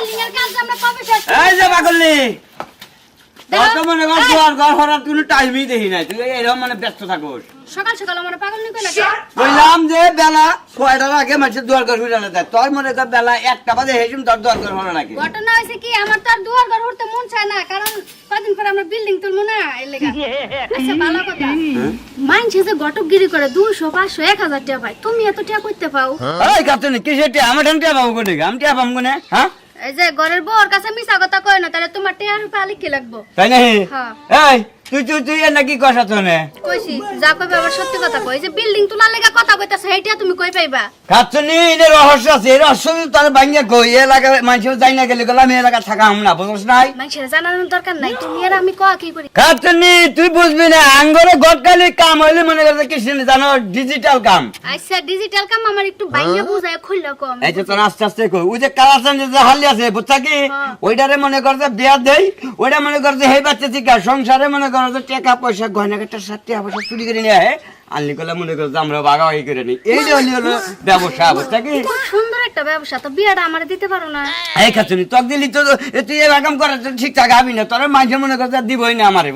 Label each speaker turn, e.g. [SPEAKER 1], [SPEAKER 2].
[SPEAKER 1] এই যে পাগলি মনে কর
[SPEAKER 2] এই,
[SPEAKER 1] ঘর হরার কোনো টাইমই দেখি নাই। তুই এরকম মানে ব্যস্ত থাকোস।
[SPEAKER 2] সকাল সকাল আমার পাগল নিকো লাগে
[SPEAKER 1] বললাম যে বেলা ছয়টার আগে মানুষের দুয়ার ঘর ফিরানো যায় তোর মনে কর বেলা একটা বাজে হেসুম তোর দুয়ার ঘর হলো নাকি
[SPEAKER 2] ঘটনা হয়েছে কি আমার তো আর দুয়ার ঘর উঠতে মন চায় না কারণ কদিন পরে আমরা বিল্ডিং তুলবো না এর লেগা। আচ্ছা ভালো কথা। মাইনছে যে গটকগিরি করে দুশো পাঁচশো এক হাজার টাকা পায়। তুমি এত টাকা করতে পাও?
[SPEAKER 1] এই কিসের টিয়া? আমার টিয়া পাবো কোনে আমি টিয়া পাবো কোনে? হ্যাঁ?
[SPEAKER 2] এই যে ঘরের বউর কাছে মিছা কথা কয় না তাহলে তোমার টেয়ার পালি কি লাগবো
[SPEAKER 1] তাই না
[SPEAKER 2] হ্যাঁ।
[SPEAKER 1] এই তুই তুই তুই নাকি কষা তোনে
[SPEAKER 2] কইছি যা কইবে আবার সত্যি কথা কই। যে বিল্ডিং লেগা কথা কইতাছে তুমি কই পাইবা?
[SPEAKER 1] খাচ্ছনি এর রহস্য আছে এই রহস্য তোর ভাঙ্গে কই? এ এলাকা মানুষ যাই না গেলে গেলাম এই এলাকা থাকা হাম না বুঝছ নাই?
[SPEAKER 2] মানুষের জানানোর দরকার নাই তুমি আর আমি কয়া কি করি?
[SPEAKER 1] খাচ্ছনি তুই বুঝবি না আঙ্গরে গটকালি কাম হইলে মনে করতে কিছু নেই জানো ডিজিটাল কাম।
[SPEAKER 2] আচ্ছা ডিজিটাল কাম আমার একটু বাইরে বুঝায় খুললে কম।
[SPEAKER 1] এই যে তোর আস্তে আস্তে কই ওই যে কালাসান যে হালি আছে বুঝছা কি?
[SPEAKER 2] হ্যাঁ।
[SPEAKER 1] ওইটারে মনে করতে বিয়া দেই ওইটা মনে করতে হেই বাচ্চা চিকা সংসারে মনে করতে টাকা পয়সা গয়না সাথে পয়সা চুরি করে নিয়ে আহে আনলি করলে মনে করো আমরা বাগাবাগি করে নিই এই যে হলি হলো ব্যবসা অবস্থা কি
[SPEAKER 2] সুন্দর একটা ব্যবসা তো বিয়েটা আমার দিতে পারো না
[SPEAKER 1] এই খাচ্ছনি তক দিলি তো তুই এরকম করার ঠিক ঠিকঠাক আবি না তোর মাঝে মনে করছে দিবই না আমারে